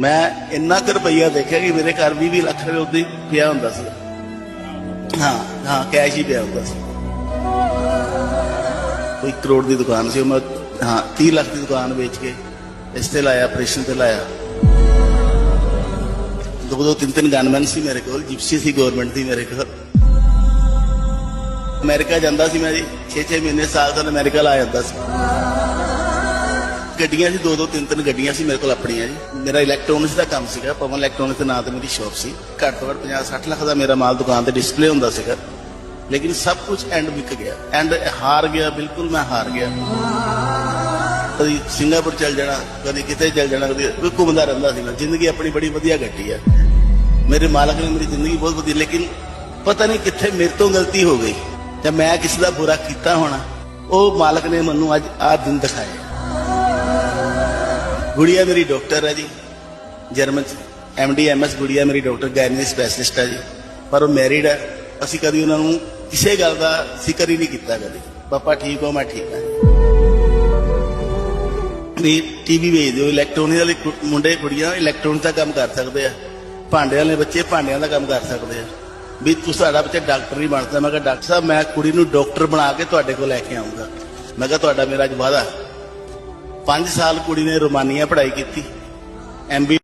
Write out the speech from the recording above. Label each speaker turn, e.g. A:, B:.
A: ਮੈਂ ਇੰਨਾ ਕੁ ਰੁਪਈਆ ਦੇਖਿਆ ਕਿ ਮੇਰੇ ਘਰ 20 20 ਲੱਖ ਰੁਪਏ ਉਦੋਂ ਪਿਆ ਹੁੰਦਾ ਸੀ। ਹਾਂ ਹਾਂ ਕੈਸ਼ ਹੀ ਪਿਆ ਹੁੰਦਾ ਸੀ। ਕੋਈ ਕਰੋੜ ਦੀ ਦੁਕਾਨ ਸੀ ਉਹ ਮੈਂ, ਹਾਂ 30 ਲੱਖ ਦੀ ਦੁਕਾਨ ਵੇਚ ਕੇ ਇਸ ਤੇ ਲਾਇਆ, ਆਪਰੇਸ਼ਨ ਤੇ ਲਾਇਆ। ਦੋ ਦੋ, ਤਿੰਨ ਤਿੰਨ ਗਨਮੈਨ ਸੀ ਮੇਰੇ ਕੋਲ ਜਿਪਸੀ ਸੀ ਗਵਰਨਮੈਂਟ ਦੀ ਮੇਰੇ ਕੋਲ। ਅਮਰੀਕਾ ਜਾਂਦਾ ਸੀ ਮੈਂ ਜੀ 6-6 ਮਹੀਨੇ ਸਾਲ ਤੋਂ ਅਮਰੀਕਾ ਲਾ ਜਾਂਦਾ ਸੀ। ਗੱਡੀਆਂ ਸੀ ਦੋ ਦੋ ਤਿੰਨ ਤਿੰਨ ਗੱਡੀਆਂ ਸੀ ਮੇਰੇ ਕੋਲ ਆਪਣੀਆਂ ਜੀ। ਮੇਰਾ ਇਲੈਕਟ੍ਰੋਨਿਕਸ ਦਾ ਕੰਮ ਸੀਗਾ, ਪਵਨ ਇਲੈਕਟ੍ਰੋਨਿਕਸ ਦੇ ਨਾਂ ਤੇ ਮੇਰੀ ਸ਼ਾਪ ਸੀ। ਘੱਟ ਤੋਂ ਘੱਟ 50-60 ਲੱਖ ਦਾ ਮੇਰਾ ਮਾਲ ਦੁਕਾਨ ਤੇ ਡਿਸਪਲੇ ਹੁੰਦਾ ਸੀਗਾ। ਲੇਕਿਨ ਸਭ ਕੁਝ ਐਂਡ ਵਿਕ ਗਿਆ। ਐਂਡ ਹਾਰ ਗਿਆ, ਬਿਲਕੁਲ ਮੈਂ ਹਾਰ ਗਿਆ। ਕਦੀ ਸਿੰਗਾਪੁਰ ਚਲ ਜਾਣਾ, ਕਦੀ ਕਿਤੇ ਚਲ ਜਾਣਾ, ਕਦੀ ਕੋਈ ਘੁੰਮਦਾ ਰਹਿੰਦਾ ਸੀ ਮੈਂ ਜ਼ਿੰਦਗੀ ਆਪਣੀ ਬੜੀ ਵਧੀਆ ਕੱਟੀ ਹੈ ਮੇਰੇ ਮਾਲਕ ਨੇ ਮੇਰੀ ਜ਼ਿੰਦਗੀ ਬਹੁਤ ਵਧੀਆ, ਲੇਕਿਨ ਪਤਾ ਨਹੀਂ ਕਿੱਥੇ ਮੇਰੇ ਤੋਂ ਗਲਤੀ ਹੋ ਗਈ। ਜਾਂ ਮੈਂ ਕਿਸੇ ਦਾ ਬੁਰਾ ਕੀਤਾ ਹੋਣਾ। ਉਹ ਮਾਲਕ ਨੇ ਮੈਨੂੰ ਅੱਜ ਆਹ ਦਿਨ ਦਿਖਾਏ ਗੁੜੀਆ ਮੇਰੀ ਡਾਕਟਰ ਹੈ ਜੀ। ਜਰਮਨ ਚ ਐਮਡੀ ਐਮਐਸ ਗੁੜੀਆ ਮੇਰੀ ਡਾਕਟਰ ਗਾਇਨੀ ਸਪੈਸ਼ਲਿਸਟ ਹੈ ਜੀ। ਪਰ ਉਹ ਮੈਰਿਡ ਹੈ ਅਸੀਂ ਕਦੀ ਉਹਨਾਂ ਨੂੰ ਕਿਸੇ ਗੱਲ ਦਾ ਜ਼ਿਕਰ ਹੀ ਨਹੀਂ ਕੀਤਾ ਕਦੀ। ਪਾਪਾ ਠੀਕ ਹੋ, ਮੈਂ ਠੀਕ ਹਾਂ। ਵੀ ਟੀਵੀ ਵੇਚ ਦਿਓ ਇਲੈਕਟ੍ਰੋਨਿਕ ਵਾਲੇ ਕੁ- ਮੁੰਡੇ, ਕੁੜੀਆਂ ਇਲੈਕਟ੍ਰੋਨਿਕ ਦਾ ਕੰਮ ਕਰ ਸਕਦੇ ਆ। ਭਾਂਡੇ ਵਾਲੇ ਬੱਚੇ ਭਾਂਡਿਆਂ ਦਾ ਕੰਮ ਕਰ ਸਕਦੇ ਆ। ਵੀ ਤੁਸੀਂ ਸਾਡਾ ਬੱਚਾ ਡਾਕਟਰ ਨਹੀਂ ਬਣਦਾ। ਮੈਂ ਕਿਹਾ, ਡਾਕਟਰ ਸਾਹਿਬ, ਮੈਂ ਕੁੜੀ ਨੂੰ ਡਾਕਟਰ ਬਣਾ ਕੇ ਤੁਹਾਡੇ ਕੋਲ ਲੈ ਕੇ ਆਉਂਗਾ ਮੈਂ ਕਿਹਾ, ਤੁਹਾਡਾ ਮੇਰਾ ਅੱਜ ਵਾਅਦਾ। 5 ਸਾਲ ਕੁੜੀ ਨੇ ਰੋਮਾਨੀਆ ਪੜ੍ਹਾਈ ਕੀਤੀ ਐਮਬੀ